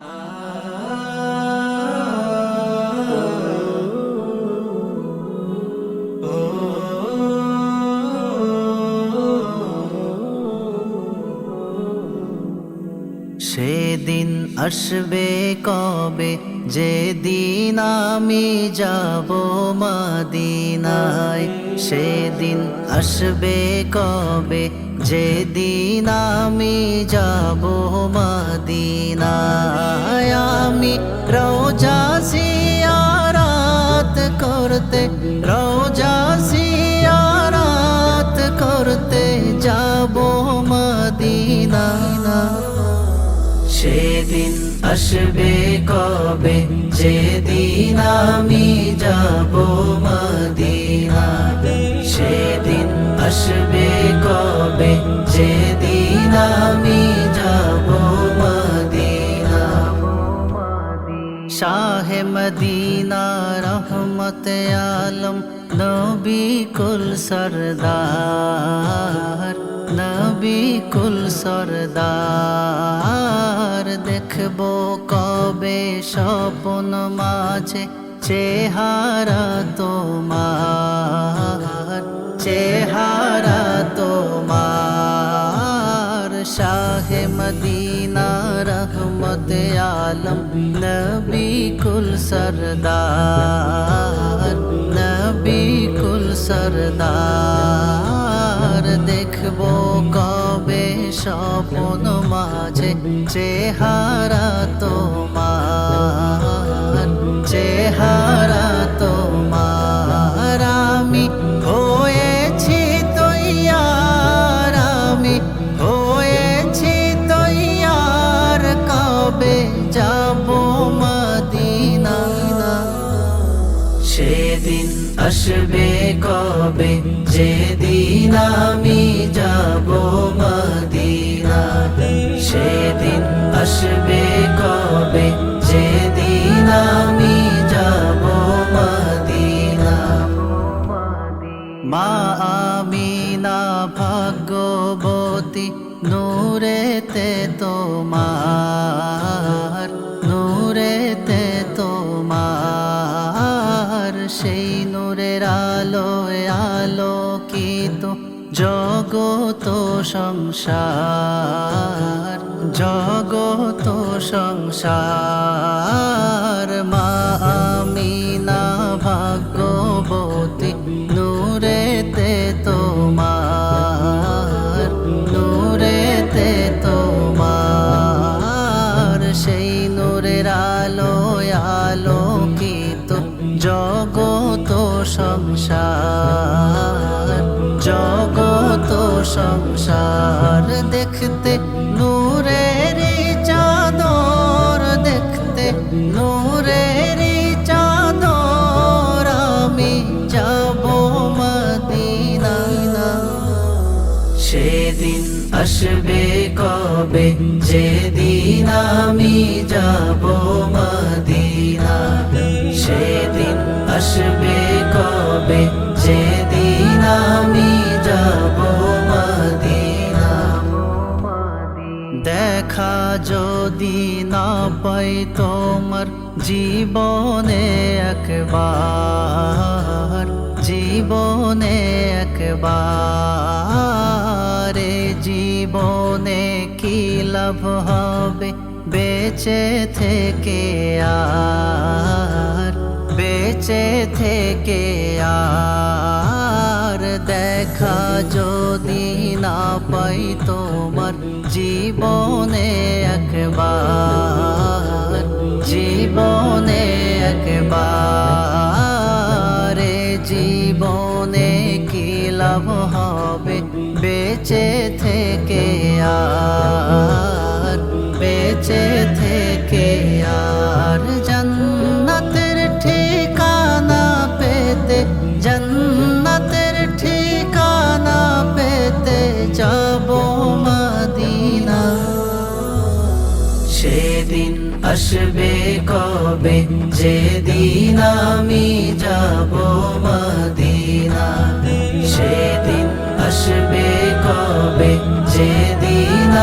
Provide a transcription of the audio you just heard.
সেদিন আসবে কবে? যেদিন আমি যাব মদিনায় সেদিন আসবে কবে? যেদিন আমি যাব মদিনায়, আমি রোজা সিয়ারাত করতে, রোজা সিয়ারাত করতে যাব মদিনা সেদিন আসবে কবে? যেদিন আমি যাব মদিনা সেদিন আসবে যেদিন আমি যাব মদিনা। শাহে মদিনা রহমত আলম, নবী কুল সরদার, নবী কুল সরদার। দেখব কবে স্বপন মাঝে চেহারা তোমার চেহারা তোমার। শাহে মদিনা রহমত আলম নবী কুল সরদার নবী কুল সরদার দেখব কবে স্বপন মাঝে চেহারা সেদিন আসবে কবে? যেদিন আমি যাব মদিনা সেদিন আসবে কবে? যেদিন আমি যাব মদিনা মা আমিনা ভাগ্যবতী, নূরেতে তোমার নূরেতে সেই নূরের আলোয় আলোকিত জগত সংসার জগত সংসার। সংসার জগত সংসার দেখতে নূরের চাদর দেখতে নূরের চাদর আমি যাব মদিনা সেদিন আসবে কবে? যেদিন আমি যাব মদিনা সেদিন আসবে কবে যেদিন আমি যাব মদিনা। দেখা যদি না পাই তোমার জীবনে একবার জীবনে একবার জীবনে কি লাভ হবে? বেঁচে থেকে আর বেঁচে থেকে আর দেখা যদি না পাই তোমার জীবনে একবার জীবনে একবার জীবনে কি লাভ হবে? বেঁচে থেকে আসবে কবে? যেদিন আমি যাব মদিনা সেদিন আসবে কবে? যেদিন